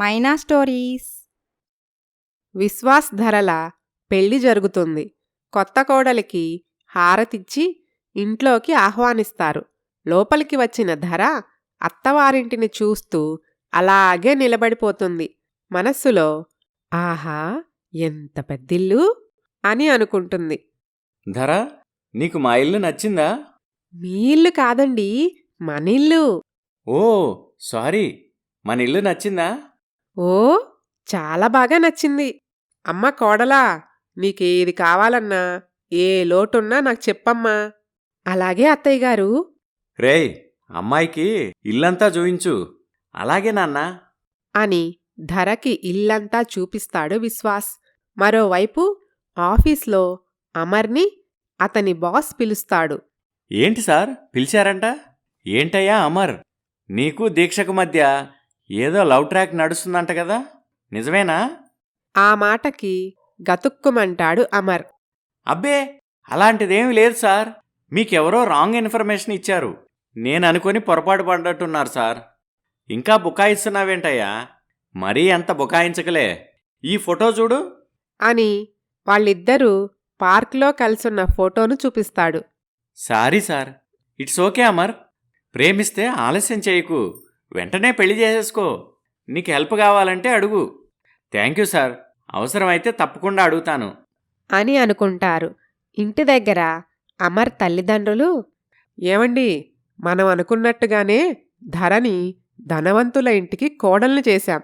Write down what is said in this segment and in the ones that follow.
మైనా stories. Vishwas ధరల పెళ్ళి జరుగుతుంది. కొత్త కోడలికి హారతిచ్చి ఇంట్లోకి ఆహ్వానిస్తారు. లోపలికి వచ్చిన ధర అత్తవారింటిని చూస్తూ అలాగే నిలబడిపోతుంది. మనస్సులో ఆహా ఎంత పెద్దిల్లు అని అనుకుంటుంది. ధర నీకు మా ఇల్లు నచ్చిందా? మీ ఇల్లు కాదండి మనిల్లు. ఓ సారీ మన ఇల్లు నచ్చిందా? ఓ! చాలా బాగా నచ్చింది. అమ్మ కోడలా నీకేది కావాలన్నా ఏ లోటున్నా నాకు చెప్పమ్మా. అలాగే అత్తయ్య గారు. రేయ్ అమ్మాయికి ఇల్లంతా చూయించు. అలాగే నాన్న. అని ధరకి ఇల్లంతా చూపిస్తాడు విశ్వాస్. మరోవైపు ఆఫీస్లో అమర్ని అతని బాస్ పిలుస్తాడు. ఏంటి సార్? పిలిచారంట? ఏంటయ్యా అమర్? నీకు దీక్షకు మధ్య ఏదో లవ్ ట్రాక్ నడుస్తుందంట కదా. నిజమేనా? ఆ మాటకి గతుక్కుమంటాడు అమర్. అబ్బే అలాంటిదేమీ లేదు సార్. మీకెవరో రాంగ్ ఇన్ఫర్మేషన్ ఇచ్చారు. నేను అనుకొని పొరపాటు పడ్డట్టున్నారు సార్. ఇంకా బుకాయిస్తున్నావేంటయ్యా? మరీ అంత బుకాయించకలే. ఈ ఫోటో చూడు. అని వాళ్ళిద్దరూ పార్క్లో కలిసున్న ఫోటోను చూపిస్తాడు. Sorry sir. It's okay Amar. ప్రేమిస్తే ఆలస్యం చేయకు. వెంటనే పెళ్ళి చేసేసుకో. నీకు హెల్ప్ కావాలంటే అడుగు. Thank you sir. అవసరమైతే తప్పకుండా అడుగుతాను. అని అనుకుంటారు. ఇంటి దగ్గర అమర్ తల్లిదండ్రులు ఏమండి మనం అనుకున్నట్టుగానే ధరని ధనవంతుల ఇంటికి కోడల్ని చేశాం.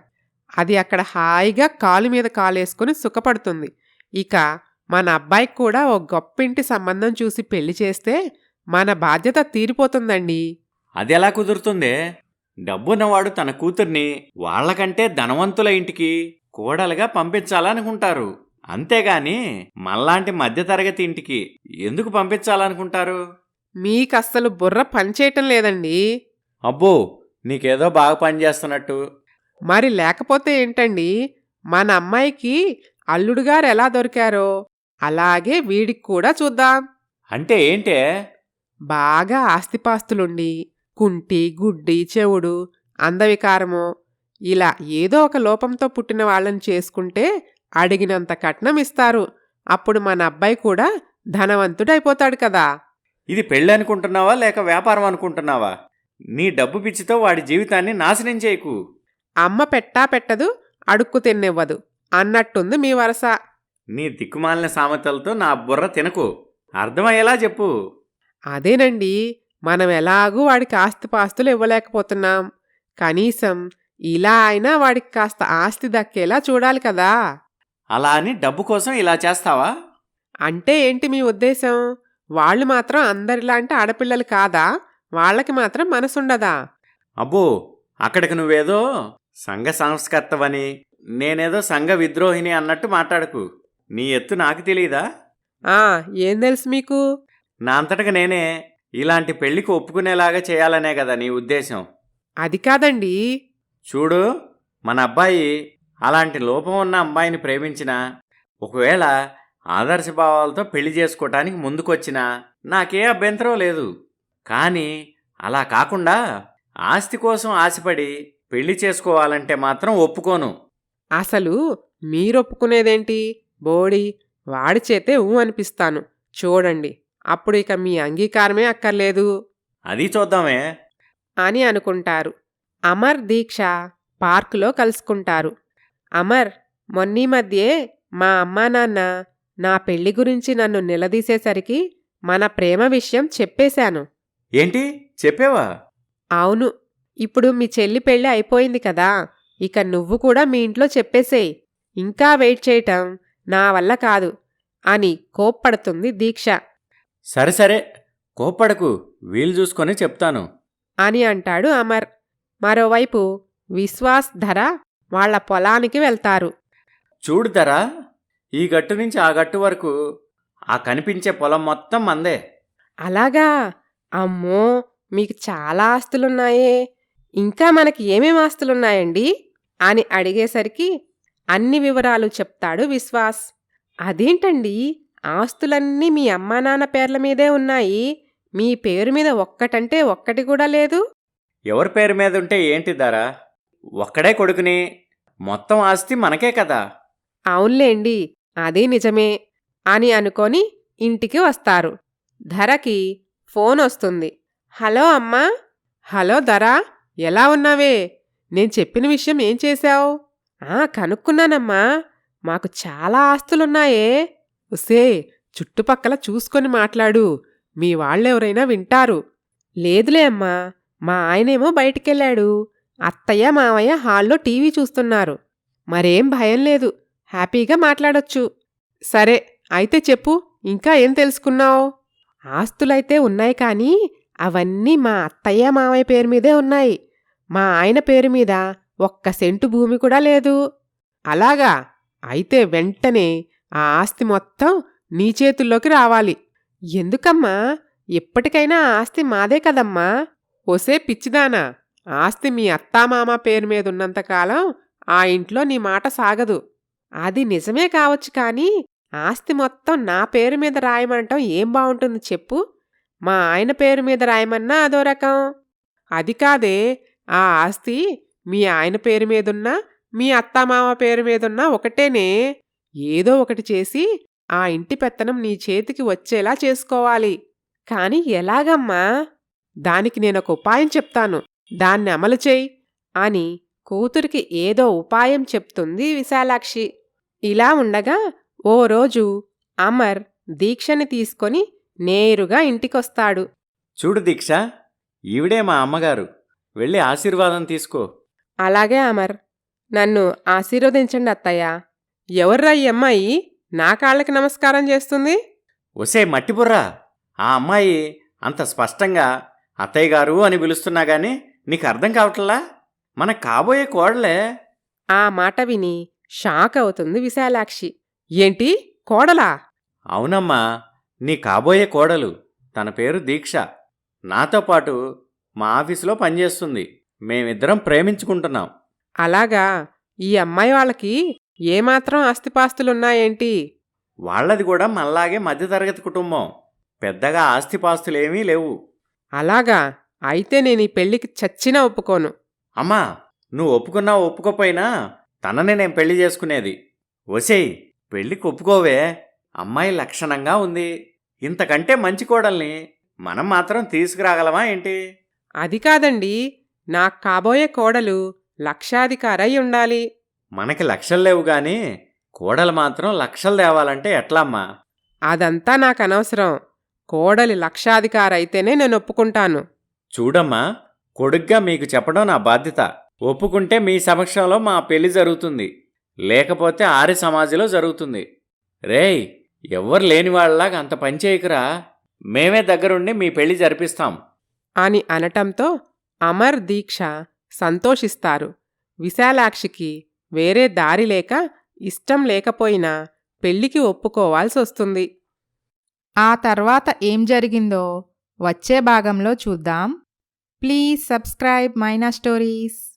అది అక్కడ హాయిగా కాలు మీద కాలేసుకుని సుఖపడుతుంది. ఇక మన అబ్బాయికి కూడా ఓ గొప్పింటి సంబంధం చూసి పెళ్ళి చేస్తే మన బాధ్యత తీరిపోతుందండి. అది ఎలా కుదురుతుందే? డబ్బున్నవాడు తన కూతుర్ని వాళ్ళకంటే ధనవంతుల ఇంటికి కోడలుగా పంపించాలనుకుంటారు. అంతేగాని మళ్ళాంటి మధ్యతరగతి ఇంటికి ఎందుకు పంపించాలనుకుంటారు? మీకస్సలు బుర్ర పనిచేయటం లేదండి. అబ్బో నీకేదో బాగా పనిచేస్తున్నట్టు మరి లేకపోతే ఏంటండి? మన అమ్మాయికి అల్లుడుగారు ఎలా దొరికారో అలాగే వీడికి కూడా చూద్దాం. అంటే ఏంటే? బాగా ఆస్తిపాస్తులుండి. కుంటి గుడ్డి చెవుడు అందవికారమో. ఇలా ఏదో ఒక లోపంతో పుట్టిన వాళ్ళని చేసుకుంటే అడిగినంత కట్నం ఇస్తారు. అప్పుడు మన అబ్బాయి కూడా ధనవంతుడైపోతాడు కదా. ఇది పెళ్ళి అనుకుంటున్నావా లేక వ్యాపారం అనుకుంటున్నావా? నీ డబ్బు పిచ్చితో వాడి జీవితాన్ని నాశనం చేయకు. అమ్మ పెట్టా పెట్టదు అడుక్కు తిన్నివ్వదు. అన్నట్టుంది మీ వరస. నీ దిక్కుమాలిన సామెతలతో నా బుర్ర తినకు. అర్థమయ్యేలా చెప్పు. అదేనండి. మనం ఎలాగూ వాడికి ఆస్తిపాస్తులు ఇవ్వలేకపోతున్నాం. కనీసం ఇలా అయినా వాడికి కాస్త ఆస్తి దక్కేలా చూడాలి కదా. అలా అని డబ్బు కోసం ఇలా చేస్తావా? అంటే ఏంటి మీ ఉద్దేశం? వాళ్ళు మాత్రం అందరిలాంటి ఆడపిల్లలు కాదా? వాళ్ళకి మాత్రం మనసుండదా? అబ్బో అక్కడికి నువ్వేదో సంఘ సంస్కర్తవని నేనేదో సంఘ విద్రోహిని అన్నట్టు మాట్లాడకు. నీ ఎత్తు నాకు తెలియదా ఆ ఏం తెలుసు మీకు? నా అంతటగా నేనే ఇలాంటి పెళ్ళికి ఒప్పుకునేలాగా చేయాలనే కదా నీ ఉద్దేశం. అది కాదండి. చూడు మన అబ్బాయి అలాంటి లోపం ఉన్న అమ్మాయిని ప్రేమించినా ఒకవేళ ఆదర్శభావాలతో పెళ్ళి చేసుకోవటానికి ముందుకొచ్చినా నాకే అభ్యంతరం లేదు. కానీ అలా కాకుండా ఆస్తి కోసం ఆశపడి పెళ్ళి చేసుకోవాలంటే మాత్రం ఒప్పుకోను. అసలు మీరొప్పుకునేదేంటి? బోడి వాడి చేతే ఊ అనిపిస్తాను. చూడండి. అప్పుడు ఇక మీ అంగీకారమే అక్కర్లేదు. అది చూద్దామే. అని అనుకుంటారు. అమర్ దీక్ష పార్కులో కలుసుకుంటారు. అమర్ మొన్నీ మధ్యే మా అమ్మా నాన్న నా పెళ్ళి గురించి నన్ను నిలదీసేసరికి మన ప్రేమ విషయం చెప్పేశాను. ఏంటి? చెప్పేవా? అవును. ఇప్పుడు మీ చెల్లి పెళ్ళి అయిపోయింది కదా. ఇక నువ్వు కూడా మీ ఇంట్లో చెప్పేసేయ్. ఇంకా వెయిట్ చేయటం నా వల్ల కాదు అని కోప్పడుతుంది దీక్ష. సరే సరే కోప్పడకు వీలు చూసుకొని చెప్తాను. అని అంటాడు అమర్. మరోవైపు విశ్వాస్ ధర వాళ్ళ పొలానికి వెళ్తారు. చూడు ధరా ఈ గట్టు నుంచి ఆ గట్టు వరకు ఆ కనిపించే పొలం మొత్తం మందే. అలాగా? అమ్మో మీకు చాలా ఆస్తులున్నాయే. ఇంకా మనకి ఏమేం ఆస్తులున్నాయండి? అని అడిగేసరికి అన్ని వివరాలు చెప్తాడు విశ్వాస్. అదేంటండి? ఆస్తులన్నీ మీ అమ్మా నాన్న పేర్ల మీదే ఉన్నాయి. మీ పేరు మీద ఒక్కటంటే ఒక్కటి కూడా లేదు. ఎవరి పేరు మీద ఉంటే ఏంటి ధర ఒక్కడే కొడుకుని. మొత్తం ఆస్తి మనకే కదా. అవునులేండి అదే నిజమే అని అనుకొని ఇంటికి వస్తారు. ధరకి ఫోన్ వస్తుంది. హలో అమ్మా. హలో ధర ఎలా ఉన్నావే? నేను చెప్పిన విషయం ఏం చేశావు? ఆ కనుక్కున్నానమ్మా. మాకు చాలా ఆస్తులున్నాయే. ఉసే చుట్టుపక్కల చూసుకొని మాట్లాడు. మీ వాళ్ళెవరైనా వింటారు. లేదులే అమ్మా మా ఆయనేమో బయటికెళ్ళాడు. అత్తయ్య మావయ్య హాల్లో టీవీ చూస్తున్నారు. మరేం భయం లేదు. హ్యాపీగా మాట్లాడొచ్చు. సరే అయితే చెప్పు ఇంకా ఏం తెలుసుకున్నావు? ఆస్తులైతే ఉన్నాయి కానీ అవన్నీ మా అత్తయ్య మావయ్య పేరు మీదే ఉన్నాయి. మా ఆయన పేరు మీద ఒక్క సెంటు భూమి కూడా లేదు. అలాగా? అయితే వెంటనే ఆ ఆస్తి మొత్తం నీ చేతుల్లోకి రావాలి. ఎందుకమ్మా? ఎప్పటికైనా ఆస్తి మాదే కదమ్మా? ఒసే పిచ్చిదానా. ఆస్తి మీ అత్తామామ పేరు మీద ఉన్నంతకాలం ఆ ఇంట్లో నీ మాట సాగదు. అది నిజమే కావచ్చు కానీ ఆస్తి మొత్తం నా పేరు మీద రాయమంటాం ఏం బావుంటుంది చెప్పు. మా ఆయన పేరు మీద రాయమన్నా అదో రకం. అది కాదే ఆ ఆస్తి మీ ఆయన పేరు మీదున్నా మీ అత్తామామ పేరు మీదున్నా ఒకటేనే. ఏదో ఒకటి చేసి ఆ ఇంటి పెత్తనం నీ చేతికి వచ్చేలా చేసుకోవాలి. కాని ఎలాగమ్మా? దానికి నేనొక ఉపాయం చెప్తాను. దాన్ని అమలు చేయి అని కూతురికి ఏదో ఉపాయం చెప్తుంది విశాలాక్షి. ఇలా ఉండగా ఓ రోజు అమర్ దీక్షని తీసుకొని నేరుగా ఇంటికొస్తాడు. చూడు దీక్ష ఈవిడే మా అమ్మగారు. వెళ్ళి ఆశీర్వాదం తీసుకో. అలాగే అమర్. నన్ను ఆశీర్వదించండి అత్తయ్య. ఎవర్రా ఈ అమ్మాయి? నా కాళ్ళకి నమస్కారం చేస్తుంది? ఒసే మట్టిబుర్రా ఆ అమ్మాయి అంత స్పష్టంగా అత్తయ్య గారు అని పిలుస్తున్నా గాని నీకు అర్థం కావట్లా? మన కాబోయే కోడలే. ఆ మాట విని షాక్ అవుతుంది విశాలాక్షి. ఏంటి? కోడలా? అవునమ్మా నీ కాబోయే కోడలు తన పేరు దీక్ష. నాతో పాటు మా ఆఫీసులో పనిచేస్తుంది. మేమిద్దరం ప్రేమించుకుంటున్నాం. అలాగా ఈ అమ్మాయి వాళ్ళకి ఏమాత్రం ఆస్తిపాస్తులున్నాయేంటి? వాళ్ళది కూడా మళ్ళాగే మధ్యతరగతి కుటుంబం. పెద్దగా ఆస్తిపాస్తులేమీ లేవు. అలాగా? అయితే నేను ఈ పెళ్ళికి చచ్చినా ఒప్పుకోను. అమ్మా నువ్వు ఒప్పుకున్నా ఒప్పుకోపోయినా తననే నేను పెళ్ళి చేసుకునేది. ఒసేయ్ పెళ్ళికి ఒప్పుకోవే. అమ్మాయి లక్షణంగా ఉంది. ఇంతకంటే మంచి కోడల్ని మనం మాత్రం తీసుకురాగలమా ఏంటి? అది కాదండి. నాకు కాబోయే కోడలు లక్షాధికారై ఉండాలి. మనకి లక్షలు లేవు గాని కోడలు మాత్రం లక్షలు తేవాలంటే ఎట్లమ్మా? అదంతా నాకు అనవసరం. కోడలి లక్షాధికారైతేనే నేను ఒప్పుకుంటాను. చూడమ్మా కొడుగ్గా మీకు చెప్పడం నా బాధ్యత. ఒప్పుకుంటే మీ సమక్షంలో మా పెళ్ళి జరుగుతుంది. లేకపోతే ఆర్య సమాజంలో జరుగుతుంది. రేయ్ ఎవ్వరు లేని వాళ్ళలాగా అంత పని చేయకురా. మేమే దగ్గరుండి మీ పెళ్ళి జరిపిస్తాం. అని అనటంతో అమర్ దీక్ష సంతోషిస్తారు. విశాలాక్షికి వేరే దారి లేక ఇష్టం లేకపోయినా పెళ్ళికి ఒప్పుకోవాల్సి వస్తుంది ఆ తర్వాత ఏం జరిగిందో వచ్చే భాగంలో చూద్దాం. Please subscribe Maina stories.